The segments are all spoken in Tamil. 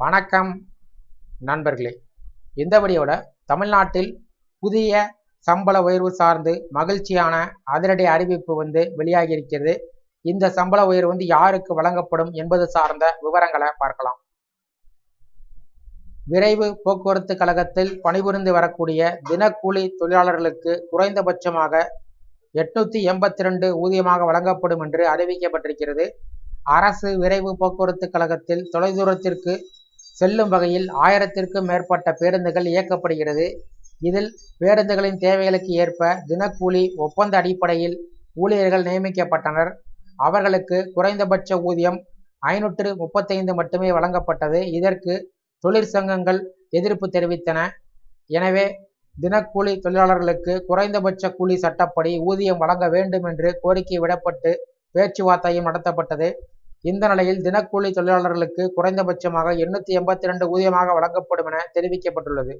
வணக்கம் நண்பர்களே. இந்த வீடியோட தமிழ்நாட்டில் புதிய சம்பள உயர்வு சார்ந்து மகிழ்ச்சியான அதிரடி அறிவிப்பு வந்து வெளியாகி இருக்கிறது. இந்த சம்பள உயர்வு வந்து யாருக்கு வழங்கப்படும் என்பது சார்ந்த விவரங்களை பார்க்கலாம். விரைவு போக்குவரத்து கழகத்தில் பணிபுரிந்து வரக்கூடிய தினக்கூலி தொழிலாளர்களுக்கு குறைந்தபட்சமாக எட்நூத்தி எண்பத்தி ரெண்டு ஊதியமாக வழங்கப்படும் என்று அறிவிக்கப்பட்டிருக்கிறது. அரசு விரைவு போக்குவரத்து கழகத்தில் தொலைதூரத்திற்கு செல்லும் வகையில் ஆயிரத்திற்கும் மேற்பட்ட பேருந்துகள் இயக்கப்படுகிறது. இதில் பேருந்துகளின் தேவைகளுக்கு ஏற்ப தினக்கூலி ஒப்பந்த அடிப்படையில் ஊழியர்கள் நியமிக்கப்பட்டனர். அவர்களுக்கு குறைந்தபட்ச ஊதியம் ஐநூற்று முப்பத்தைந்து மட்டுமே வழங்கப்பட்டது. இதற்கு தொழிற்சங்கங்கள் எதிர்ப்பு தெரிவித்தன. எனவே தினக்கூலி தொழிலாளர்களுக்கு குறைந்தபட்ச கூலி சட்டப்படி ஊதியம் வழங்க வேண்டும் என்று கோரிக்கை விடப்பட்டு பேச்சுவார்த்தையும் நடத்தப்பட்டது. இந்த நிலையில் தினக்கூலி தொழிலாளர்களுக்கு குறைந்தபட்சமாக எண்ணூத்தி எண்பத்தி ரெண்டு ஊதியமாக வழங்கப்படும் என தெரிவிக்கப்பட்டுள்ளது.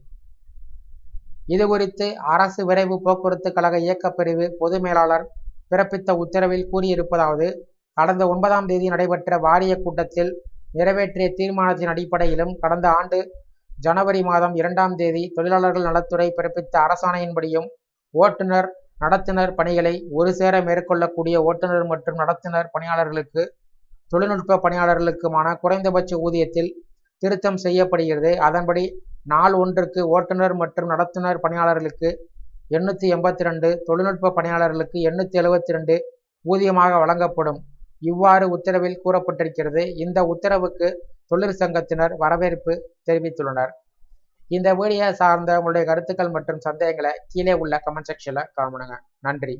இது குறித்து அரசு விரைவு போக்குவரத்து கழக இயக்கப்பிரிவு பொது மேலாளர் பிறப்பித்த உத்தரவில் கூறியிருப்பதாவது கடந்த ஒன்பதாம் தேதி நடைபெற்ற வாரிய கூட்டத்தில் நிறைவேற்றிய தீர்மானத்தின் அடிப்படையிலும் கடந்த ஆண்டு ஜனவரி மாதம் இரண்டாம் தேதி தொழிலாளர்கள் நலத்துறை பிறப்பித்த அரசாணையின்படியும் ஓட்டுநர் நடத்துனர் பணிகளை ஒரு சேர மேற்கொள்ளக்கூடிய ஓட்டுநர் மற்றும் நடத்துனர் பணியாளர்களுக்கு தொழில்நுட்ப பணியாளர்களுக்குமான குறைந்தபட்ச ஊதியத்தில் திருத்தம் செய்யப்படுகிறது. அதன்படி நாள் ஒன்றுக்கு ஓட்டுநர் மற்றும் நடத்துனர் பணியாளர்களுக்கு எண்ணூற்றி எண்பத்தி ரெண்டு தொழில்நுட்ப பணியாளர்களுக்கு எண்ணூற்றி எழுபத்தி ரெண்டு ஊதியமாக வழங்கப்படும். இவ்வாறு உத்தரவில் கூறப்பட்டிருக்கிறது. இந்த உத்தரவுக்கு தொழிற்சங்கத்தினர் வரவேற்பு தெரிவித்துள்ளனர். இந்த வீடியோ சார்ந்த உங்களுடைய கருத்துக்கள் மற்றும் சந்தேகங்களை கீழே உள்ள கமெண்ட் செக்ஷனில் காணுங்க நன்றி.